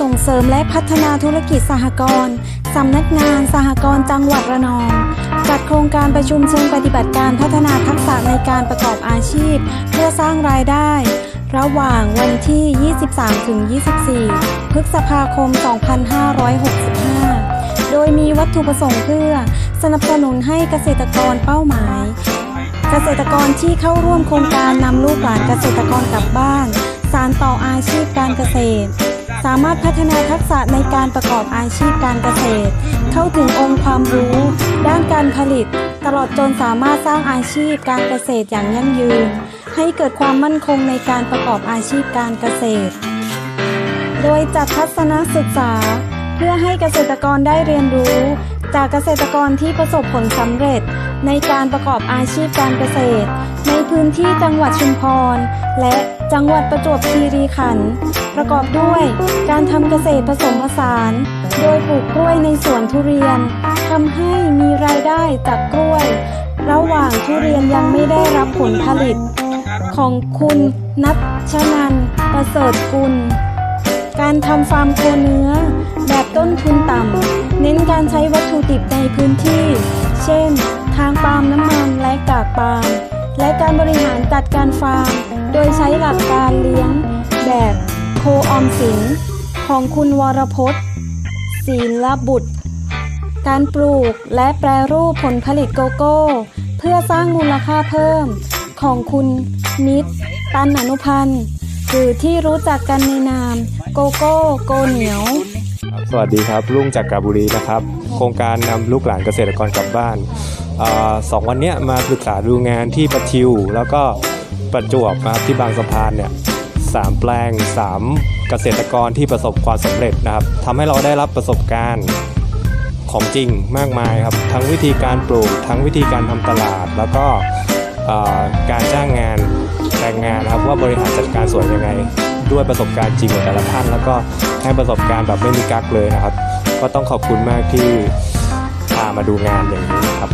ส่งเสริมและพัฒนาธุรกิจสหกรณ์สำนักงานสหกรณ์จังหวัดระนอง จัดโครงการประชุมเชิงปฏิบัติการพัฒนาทักษะในการประกอบอาชีพ เพื่อสร้างรายได้ ระหว่างวันที่ 23-24 พฤษภาคม 2565 โดยมีวัตถุประสงค์เพื่อ สนับสนุนให้เกษตรกรเป้าหมาย เกษตรกรที่เข้าร่วมโครงการนำลูกหลานเกษตรกรกลับบ้าน สารต่ออาชีพการเกษตร สามารถพัฒนาทักษะในการประกอบอาชีพการเกษตร เข้าถึงองค์ความรู้ ด้านการผลิต ตลอดจนสามารถสร้างอาชีพการเกษตรอย่างยั่งยืน ให้เกิดความมั่นคงในการประกอบอาชีพการเกษตร โดยจัดทัศนศึกษา เพื่อให้เกษตรกรได้เรียนรู้ จากเกษตรกรที่ประสบผลสำเร็จ ในการประกอบอาชีพการเกษตร ในพื้นที่จังหวัดชุมพร และจังหวัดประจวบคีรีขันธ์ ประกอบด้วย การทำเกษตรผสมผสาน โดยปลูกกล้วยในสวนทุเรียนทำให้มีรายได้จากกล้วย ระหว่างทุเรียนยังไม่ได้รับผลผลิต ของคุณนัทชนันประเสริฐกุล การทำฟาร์มโคเนื้อ แบบต้นทุนต่ำเน้นการใช้วัตถุดิบในพื้นที่ เช่น ทางปาล์มน้ำมันและกากปาล์มและการบริหารจัดการฟาร์ม โดยใช้หลักการเลี้ยงแบบ ออมสินของคุณวรพจน์ศีลบุตร การปลูกและแปรรูปผลผลิตโกโก้ เพื่อสร้างมูลค่าเพิ่มของคุณนิด ตันอนุพันธ์หรือที่รู้จักกันในนามโกโก้โกเหนียว สวัสดีครับลุงจากกาบุรีนะครับ โครงการนำลูกหลานเกษตรกรกลับบ้านอสองวันนี้มาศึกษาดูงานที่ประทิว แล้วก็ประจวบนะครับที่บางสะพานเนี่ย สามแปลงสามเกษตรกรที่ประสบความสำเร็จนะครับทำให้เราได้รับประสบการณ์ของจริงมากมายครับ ทั้งวิธีการปลูก ทั้งวิธีการทำตลาด แล้วก็การจ้างงานแรงงานนะครับว่าบริหารจัดการสวนยังไง ด้วยประสบการณ์จริงของแต่ละท่าน แล้วก็ให้ประสบการณ์แบบไม่มีกักเลยนะครับ ก็ต้องขอบคุณมากที่พามาดูงานอย่างนี้นะครับ